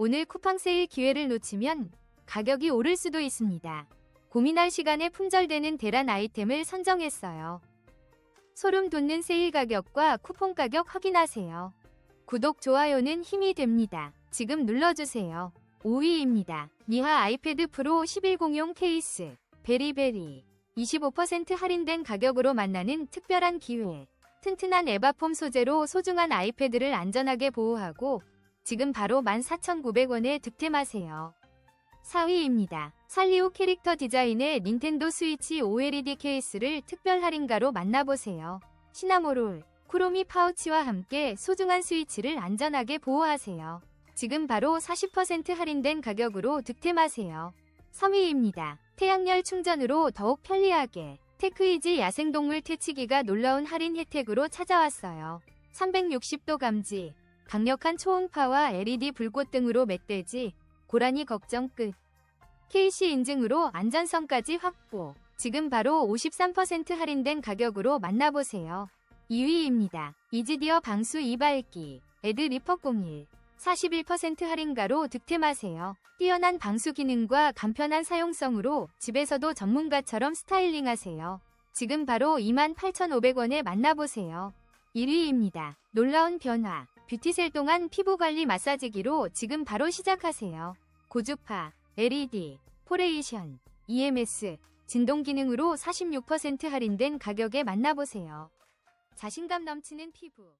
오늘 쿠팡 세일 기회를 놓치면 가격이 오를 수도 있습니다. 고민할 시간에 품절되는 대란 아이템을 선정했어요. 소름 돋는 세일 가격과 쿠폰 가격 확인하세요. 구독, 좋아요는 힘이 됩니다. 지금 눌러주세요. 5위입니다. 미하 아이패드 프로 11공용 케이스 베리베리 25% 할인된 가격으로 만나는 특별한 기회 튼튼한 에바폼 소재로 소중한 아이패드를 안전하게 보호하고 지금 바로 14,900원에 득템하세요. 4위입니다. 살리오 캐릭터 디자인의 닌텐도 스위치 OLED 케이스를 특별 할인가로 만나보세요. 시나모롤, 쿠로미 파우치와 함께 소중한 스위치를 안전하게 보호하세요. 지금 바로 40% 할인된 가격으로 득템하세요. 3위입니다. 태양열 충전으로 더욱 편리하게 테크이지 야생동물 퇴치기가 놀라운 할인 혜택으로 찾아왔어요. 360도 감지, 강력한 초음파와 LED 불꽃 등으로 멧돼지, 고라니 걱정 끝. KC 인증으로 안전성까지 확보. 지금 바로 53% 할인된 가격으로 만나보세요. 2위입니다. 이지디어 방수 이발기, 에드 리퍼 01. 41% 할인가로 득템하세요. 뛰어난 방수 기능과 간편한 사용성으로 집에서도 전문가처럼 스타일링하세요. 지금 바로 28,500원에 만나보세요. 1위입니다. 놀라운 변화. 뷰티셀 동안 피부관리 마사지기로 지금 바로 시작하세요. 고주파, LED, 포레이션, EMS, 진동 기능으로 46% 할인된 가격에 만나보세요. 자신감 넘치는 피부.